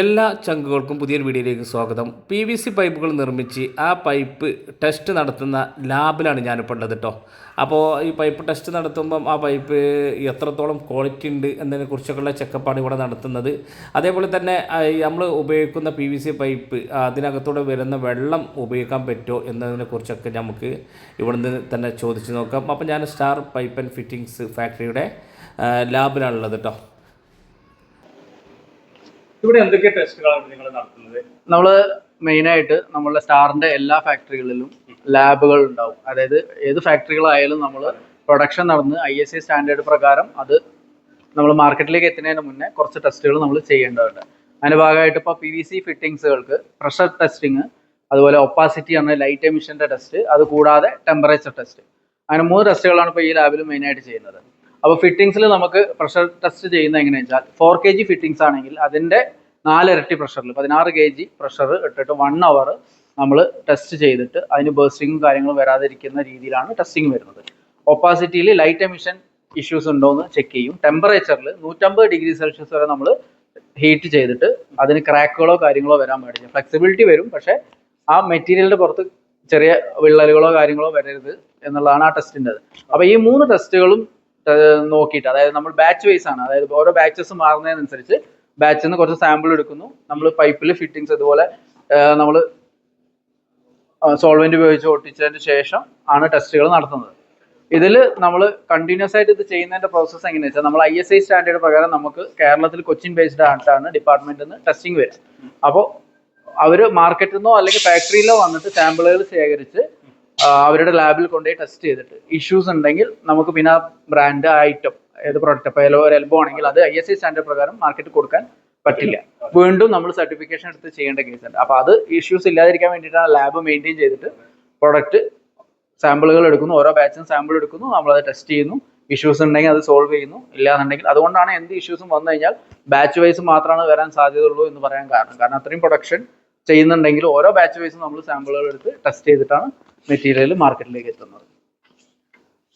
എല്ലാ ചങ്കുകൾക്കും പുതിയൊരു വീഡിയോയിലേക്ക് സ്വാഗതം. പി വി സി പൈപ്പുകൾ നിർമ്മിച്ച് ആ പൈപ്പ് ടെസ്റ്റ് നടത്തുന്ന ലാബിലാണ് ഞാനിപ്പോൾ ഉള്ളത് കേട്ടോ അപ്പോൾ ഈ പൈപ്പ് ടെസ്റ്റ് നടത്തുമ്പം ആ പൈപ്പ് എത്രത്തോളം ക്വാളിറ്റി ഉണ്ട് എന്നതിനെക്കുറിച്ചൊക്കെയുള്ള ചെക്കപ്പാണ് ഇവിടെ നടത്തുന്നത്. അതേപോലെ തന്നെ നമ്മൾ ഉപയോഗിക്കുന്ന പി വി സി പൈപ്പ് അതിനകത്തൂടെ വരുന്ന വെള്ളം ഉപയോഗിക്കാൻ പറ്റുമോ എന്നതിനെക്കുറിച്ചൊക്കെ നമുക്ക് ഇവിടെ നിന്ന് തന്നെ ചോദിച്ച് നോക്കാം. അപ്പോൾ ഞാൻ സ്റ്റാർ പൈപ്പ് ആൻഡ് ഫിറ്റിങ്സ് ഫാക്ടറിയുടെ ലാബിലാണുള്ളത് കേട്ടോ ഇവിടെ എന്തൊക്കെ ടെസ്റ്റുകളാണ് നിങ്ങൾ നടത്തുന്നത്? നമ്മൾ മെയിനായിട്ട് നമ്മളുടെ സ്റ്റാറിന്റെ എല്ലാ ഫാക്ടറികളിലും ലാബുകൾ ഉണ്ടാവും. അതായത് ഏത് ഫാക്ടറികളായാലും നമ്മൾ പ്രൊഡക്ഷൻ നടന്ന് ഐ എസ് ഐ സ്റ്റാൻഡേർഡ് പ്രകാരം അത് നമ്മൾ മാർക്കറ്റിലേക്ക് എത്തുന്നതിന് മുന്നേ കുറച്ച് ടെസ്റ്റുകൾ നമ്മൾ ചെയ്യേണ്ടതുണ്ട്. അതിന്റെ ഭാഗമായിട്ട് ഇപ്പോൾ പി വി സി ഫിറ്റിങ്സുകൾക്ക് പ്രഷർ ടെസ്റ്റിങ് അതുപോലെ ഒപ്പാസിറ്റി എന്ന ലൈറ്റ് എമിഷന്റെ ടെസ്റ്റ് അത് കൂടാതെ ടെമ്പറേച്ചർ ടെസ്റ്റ് അങ്ങനെ മൂന്ന് ടെസ്റ്റുകളാണ് ഇപ്പോൾ ഈ ലാബിൽ മെയിനായിട്ട് ചെയ്യുന്നത്. അപ്പോൾ ഫിറ്റിങ്സിൽ നമുക്ക് പ്രഷർ ടെസ്റ്റ് ചെയ്യുന്നത് എങ്ങനെയാണെന്ന് വെച്ചാൽ ഫോർ കെ ജി ഫിറ്റിങ്സ് ആണെങ്കിൽ അതിന്റെ നാലിരട്ടി പ്രഷറിൽ പതിനാറ് കെ ജി പ്രഷർ ഇട്ടിട്ട് വൺ അവർ നമ്മൾ ടെസ്റ്റ് ചെയ്തിട്ട് അതിന് ബേസ്റ്റിങ്ങും കാര്യങ്ങളും വരാതിരിക്കുന്ന രീതിയിലാണ് ടെസ്റ്റിംഗ് വരുന്നത്. ഒപ്പാസിറ്റിയിൽ ലൈറ്റ് എമിഷൻ ഇഷ്യൂസ് ഉണ്ടോ എന്ന് ചെക്ക് ചെയ്യും. ടെമ്പറേച്ചറിൽ നൂറ്റമ്പത് ഡിഗ്രി സെൽഷ്യസ് വരെ നമ്മൾ ഹീറ്റ് ചെയ്തിട്ട് അതിന് ക്രാക്കുകളോ കാര്യങ്ങളോ വരാൻ പാടില്ല. ഫ്ലെക്സിബിലിറ്റി വരും പക്ഷേ ആ മെറ്റീരിയലിന്റെ പുറത്ത് ചെറിയ വിള്ളലുകളോ കാര്യങ്ങളോ വരരുത് എന്നുള്ളതാണ് ആ ടെസ്റ്റിന്റെ അപ്പോൾ ഈ മൂന്ന് ടെസ്റ്റുകളും നോക്കിയിട്ട് അതായത് നമ്മൾ ബാച്ച് വൈസ് ആണ് അതായത് ഓരോ ബാച്ചസ് മാറുന്നതിനനുസരിച്ച് ബാച്ചിൽ നിന്ന് കുറച്ച് സാമ്പിൾ എടുക്കുന്നു. നമ്മൾ പൈപ്പിൽ ഫിറ്റിങ്സ് അതുപോലെ നമ്മൾ സോൾവെന്റ് ഉപയോഗിച്ച് ഒട്ടിച്ചതിന് ശേഷം ആണ് ടെസ്റ്റുകൾ നടത്തുന്നത്. ഇതിൽ നമ്മൾ കണ്ടിന്യൂസ് ആയിട്ട് ഇത് ചെയ്യുന്നതിന്റെ പ്രോസസ്സ് എങ്ങനെയാ വെച്ചാൽ നമ്മൾ ഐ എസ് ഐ സ്റ്റാൻഡേർഡ് പ്രകാരം നമുക്ക് കേരളത്തിൽ കൊച്ചിൻ ബേസ്ഡ് ആയിട്ടാണ് ഡിപ്പാർട്ട്മെന്റിൽ നിന്ന് ടെസ്റ്റിംഗ് വരിക. അപ്പോൾ അവർ മാർക്കറ്റിൽ നിന്നോ അല്ലെങ്കിൽ ഫാക്ടറിയിലോ വന്നിട്ട് സാമ്പിളുകൾ ശേഖരിച്ച് അവരുടെ ലാബിൽ കൊണ്ടുപോയി ടെസ്റ്റ് ചെയ്തിട്ട് ഇഷ്യൂസ് ഉണ്ടെങ്കിൽ നമുക്ക് പിന്നെ ബ്രാൻഡ് ഐറ്റം ഏത് പ്രോഡക്റ്റ് അപ്പോൾ എലോ ഒരു എൽബോ ആണെങ്കിൽ അത് ഐ എസ് ഐ സ്റ്റാൻഡേർഡ് പ്രകാരം മാർക്കറ്റ് കൊടുക്കാൻ പറ്റില്ല. വീണ്ടും നമ്മൾ സർട്ടിഫിക്കേഷൻ എടുത്ത് ചെയ്യേണ്ട കേസ് ഉണ്ട്. അപ്പോൾ അത് ഇഷ്യൂസ് ഇല്ലാതിരിക്കാൻ വേണ്ടിയിട്ടാണ് ലാബ് മെയിന്റെയിൻ ചെയ്തിട്ട് പ്രോഡക്റ്റ് സാമ്പിളുകൾ എടുക്കുന്നു. ഓരോ ബാച്ചും സാമ്പിൾ എടുക്കുന്നു. നമ്മൾ അത് ടെസ്റ്റ് ചെയ്യുന്നു. ഇഷ്യൂസ് ഉണ്ടെങ്കിൽ അത് സോൾവ് ചെയ്യുന്നു. ഇല്ലാന്നുണ്ടെങ്കിൽ അതുകൊണ്ടാണ് എന്ത് ഇഷ്യൂസും വന്നു കഴിഞ്ഞാൽ ബാച്ച് വൈസ് മാത്രമാണ് വരാൻ സാധ്യതയുള്ളൂ എന്ന് പറയാൻ കാരണം. കാരണം അത്രയും പ്രൊഡക്ഷൻ ചെയ്യുന്നുണ്ടെങ്കിൽ ഓരോ ബാച്ച് വൈസും നമ്മൾ സാമ്പിളുകൾ എടുത്ത് ടെസ്റ്റ് ചെയ്തിട്ടാണ് മെറ്റീരിയൽ മാർക്കറ്റിലേക്ക് എത്തുന്നത്.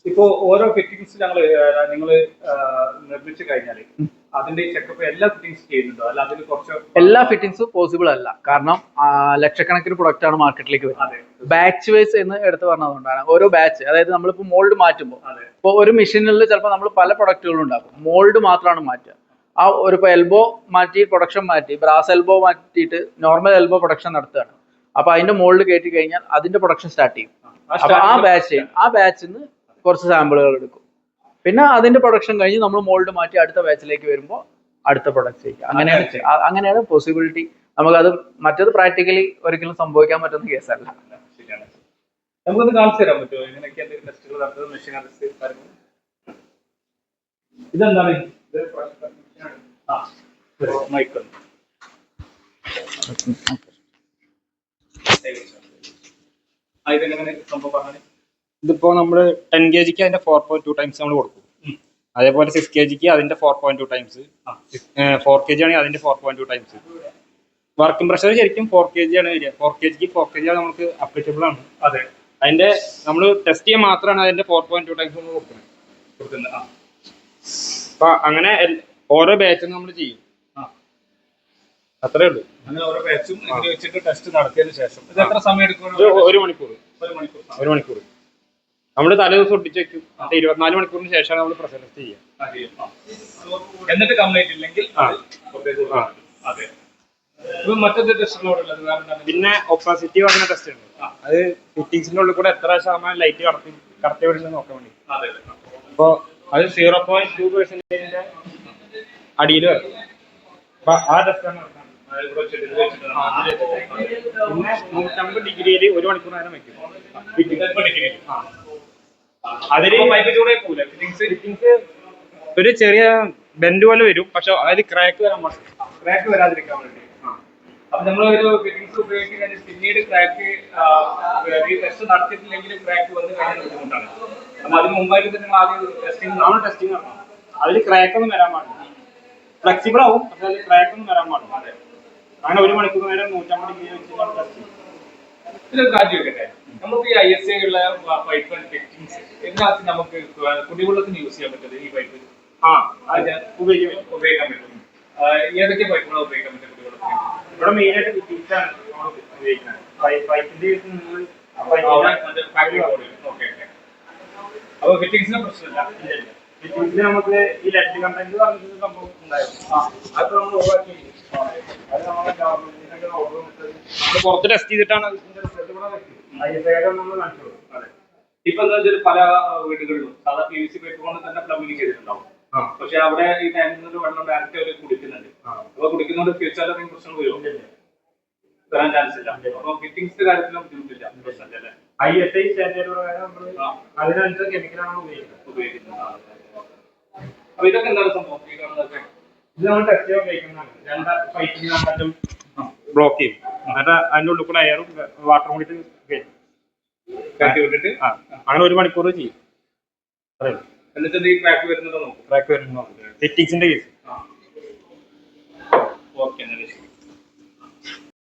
ഇപ്പോ ഓരോ ഫിറ്റിംഗ്സ് ഞങ്ങൾ നിങ്ങൾ നിർമ്മിച്ചു കഴിഞ്ഞാൽ അതിന്റെ ചെക്കപ്പ് എല്ലാ ഫിറ്റിംഗ്സ് ചെയ്യുന്നുണ്ടോ? അല്ല അതിന് കുറച്ച് എല്ലാ ഫിറ്റിംഗ്സും പോസിബിൾ അല്ല. കാരണം ലക്ഷക്കണക്കിന് പ്രൊഡക്റ്റ് ആണ് മാർക്കറ്റിലേക്ക് വരുന്നത്. ബാച്ച് വൈസ് എന്ന് എടുത്തു പറഞ്ഞതുകൊണ്ടാണ്. ഓരോ ബാച്ച് അതായത് നമ്മളിപ്പോൾ മോൾഡ് മാറ്റുമ്പോൾ ഇപ്പോൾ ഒരു മെഷീനിൽ ചിലപ്പോൾ നമ്മൾ പല പ്രൊഡക്റ്റുകളും ഉണ്ടാക്കും. മോൾഡ് മാത്രമാണ് മാറ്റുക. ആ ഒരു ഇപ്പോൾ എൽബോ മാറ്റി പ്രൊഡക്ഷൻ മാറ്റി ബ്രാസ് എൽബോ മാറ്റിയിട്ട് നോർമൽ എൽബോ പ്രൊഡക്ഷൻ നടത്തുകയാണ്. അപ്പോൾ അതിന്റെ മോൾഡ് കയറ്റി കഴിഞ്ഞാൽ അതിന്റെ പ്രൊഡക്ഷൻ സ്റ്റാർട്ട് ചെയ്യും. ആ ബാച്ച് ആ ബാച്ചിൽ നിന്ന് കുറച്ച് സാമ്പിളുകൾ എടുക്കും. പിന്നെ അതിന്റെ പ്രൊഡക്ഷൻ കഴിഞ്ഞ് നമ്മൾ മോൾഡ് മാറ്റി അടുത്ത ബാച്ചിലേക്ക് വരുമ്പോൾ അടുത്ത പ്രൊഡക്റ്റ് അങ്ങനെയാണ് അങ്ങനെയാണ് പോസിബിലിറ്റി നമുക്കത് മറ്റത് പ്രാക്ടിക്കലി ഒരിക്കലും സംഭവിക്കാൻ പറ്റുന്ന കേസല്ല നമുക്കൊന്ന് കാണിച്ചു തരാൻ പറ്റുമോ? എങ്ങനെയൊക്കെ എന്തെങ്കിലും ടെസ്റ്റുകൾ നടത്തുന്നത്? മെഷീൻ ടെസ്റ്റ് കാര്യങ്ങൾ? ഇതെന്താണ്? ഇതെങ്ങനെ സംഭവം ഇതിപ്പോ നമ്മൾ ടെൻ കെ ജിക്ക് അതിന്റെ ഫോർ പോയിന്റ് ടു ടൈംസ് നമ്മൾ കൊടുക്കും. അതേപോലെ സിക്സ് കെ ജിക്ക് അതിന്റെ four point two times four K G ആണെങ്കിൽ അതിന്റെ four point two times working pressure ശരിക്കും ഫോർ കെ ജി ആണ് വരിക. ഫോർ കെ ജിക്ക് ഫോർ കെ ജി ആണ് നമുക്ക് അപ്ലിക്കബിൾ ആണ്. അതെ. അതിന്റെ നമ്മൾ ടെസ്റ്റ് ചെയ്യാൻ മാത്രമാണ് അതിന്റെ ഫോർ പോയിന്റ് ടു ടൈംസ് നമ്മൾ കൊടുക്കുന്നത്. അപ്പൊ അങ്ങനെ ഓരോ ബാച്ചും നമ്മൾ ചെയ്യും. അത്രേ ഉള്ളൂ. അങ്ങനെ ഓരോ ബാച്ചും വെച്ചിട്ട് ടെസ്റ്റ് നടത്തിയതിനു ശേഷം. ഇത് എത്ര സമയം എടുക്കും? ഒരു മണിക്കൂർ ഒരു മണിക്കൂർ. ഒരു മണിക്കൂർ നമ്മൾ തലേദിവസം ഒട്ടിച്ച് വെക്കും. ഇരുപത്തിനാല് മണിക്കൂറിന് ശേഷമാണ് നമ്മൾ പ്രസന്റ് ചെയ്യുക. എന്നിട്ട് കംപ്ലൈന്റ് ഇല്ലെങ്കിൽ പിന്നെ ഒപ്പാസിറ്റി പറഞ്ഞ ടെസ്റ്റ് ഉണ്ട്. അത് ഫിറ്റിംഗ്സിന്റെ ഉള്ളിൽ കൂടെ എത്ര ശതമാനം ലൈറ്റ് കടത്തി കടത്തി വിടുന്നത് നോക്കാൻ വേണ്ടി. അതെ അപ്പോൾ അത് സീറോ പോയിന്റ് ടു പെർസെന്റേജിന്റെ അടിയിൽ വരും. അപ്പൊ ആ ടെസ്റ്റ് ആണ് നടക്കുന്നത്. ആ, ഇവിടെ വെച്ചിട്ട് ഇത് വെച്ചിട്ട് ആ, ആ, പിന്നെ നൂറ്റമ്പത് ഡിഗ്രിയിൽ ഒരു മണിക്കൂർ നേരം വെക്കും. ഡിഗ്രി. ഒരു ചെറിയ ബെൻഡ് പോലെ വരും. പക്ഷെ അതിൽ ക്രാക്ക് വരാൻ ക്രാക്ക് വരാതിരിക്കാൻ വേണ്ടി. അപ്പൊ നമ്മൾ ഒരു ഫിറ്റിംഗ്സ് ഉപയോഗിച്ച് കഴിഞ്ഞാൽ പിന്നീട് ക്രാക്ക് ടെസ്റ്റ് നടത്തിയിട്ടില്ലെങ്കിൽ ക്രാക്ക് വന്ന് കഴിഞ്ഞാൽ ബുദ്ധിമുട്ടാണ്. അപ്പൊ അതിന് മുമ്പായിട്ട് തന്നെ നമ്മൾ ആദ്യം ടെസ്റ്റിംഗ് നമ്മൾ ടെസ്റ്റിംഗ് നടത്തണം. അതിൽ ക്രാക്ക് ഒന്നും വരാൻ പാടില്ല. ഫ്ലെക്സിബിൾ ആവും പക്ഷെ അതിൽ ക്രാക്ക് ഒന്നും വരാൻ പാടില്ല. അങ്ങനെ ഒരു മണിക്കൂർ നേരം നൂറ്റമ്പത് ഡിഗ്രി വെച്ച് ടെസ്റ്റ് ചെയ്യും. ഇതൊരു കാര്യം ചോദിക്കട്ടെ? നമുക്ക് ഈ ഐ എസ് ഐ ഉള്ള പൈപ്പ് ഫിറ്റിംഗ്സ് ഇതിനകത്ത് നമുക്ക് കുടിവെള്ളത്തിന് യൂസ് ചെയ്യാൻ പറ്റുന്നത് ഈ പൈപ്പ് ആ ഉപയോഗിക്കാൻ പറ്റും. ആ, ഏതൊക്കെ പൈപ്പുകളാണ് ഉപയോഗിക്കാൻ പറ്റും കുടിവെള്ളത്തിന്? ഇവിടെ മെയിൻ ആയിട്ട് നമ്മൾ ഉപയോഗിക്കുന്നത്. പൈപ്പിന്റെ. അപ്പൊ ഫിറ്റിംഗ്സിന് പ്രശ്നമില്ല? ഫിറ്റിംഗ്സിന് നമുക്ക് ഈ ലെഡ് കണ്ടന്റ് പറഞ്ഞിട്ട് സംഭവം ഉണ്ടായിരുന്നു. അത് നമ്മൾ ഒഴിവാക്കി. അത് നമ്മളെ ഗവൺമെന്റിനൊക്കെ ഓർഡർ കൊടുത്തത് നമ്മൾ പുറത്ത് ടെസ്റ്റ് ചെയ്തിട്ടാണ് ഇതിന്റെ റിസൾട്ട് ഇവിടെ ഇപ്പൊ എന്താ വെച്ചാൽ പല വീടുകളിലും സാധാ പി വി സി പൈപ്പ് കൊണ്ട് തന്നെ പ്ലംബിംഗ് ചെയ്തിട്ടുണ്ടാവും. പക്ഷെ അവിടെ ഈ ടാങ്കിൽ നിന്ന് വെള്ളം ഡയറക്റ്റ് അവർ കുടിക്കുന്നുണ്ട്. അപ്പൊ കുടിക്കുന്നതുകൊണ്ട് ഫ്യൂച്ചറിൽ എന്തെങ്കിലും പ്രശ്നം വരുമോ വരാൻ ചാൻസ് ഇല്ല. അപ്പൊ ഫിറ്റിംഗ്സ് കാര്യത്തിലും ബുദ്ധിമുട്ടില്ല. പ്രശ്നമില്ല ഐ എസ് ഐ സ്റ്റാൻഡേർഡ് പ്രകാരം. അതിനനുസരിച്ച് കെമിക്കലാണ് ഉപയോഗിക്കുന്നത്. ഉപയോഗിക്കുന്നത്. അപ്പൊ ഇതൊക്കെ എന്താണ് സംഭവം? ഈ കാണുന്നതൊക്കെ? ഇത് നമ്മൾ ടെസ്റ്റ് ചെയ്യാൻ ഉപയോഗിക്കുന്നതാണ്. രണ്ട് പൈപ്പിനും ബ്ലോക്ക് ചെയ്യും. എന്നിട്ട് അതിന്റെ ഉള്ളിൽ കൂടെ എയറും വാട്ടറും കൂടിയിട്ട് കയറ്റും. വിട്ടിട്ട്? ആ അങ്ങനെ ഒരു മണിക്കൂർ ചെയ്യും. അത്രേ ഉള്ളൂ. എന്നിട്ട് ഈ ക്രാക്ക് വരുന്നുണ്ടോ നോക്കും. ട്രാക്ക് വരുന്നുണ്ടോ സെറ്റിങ്സിന്റെ കേസ് ഓക്കെ എന്നാലും ശരി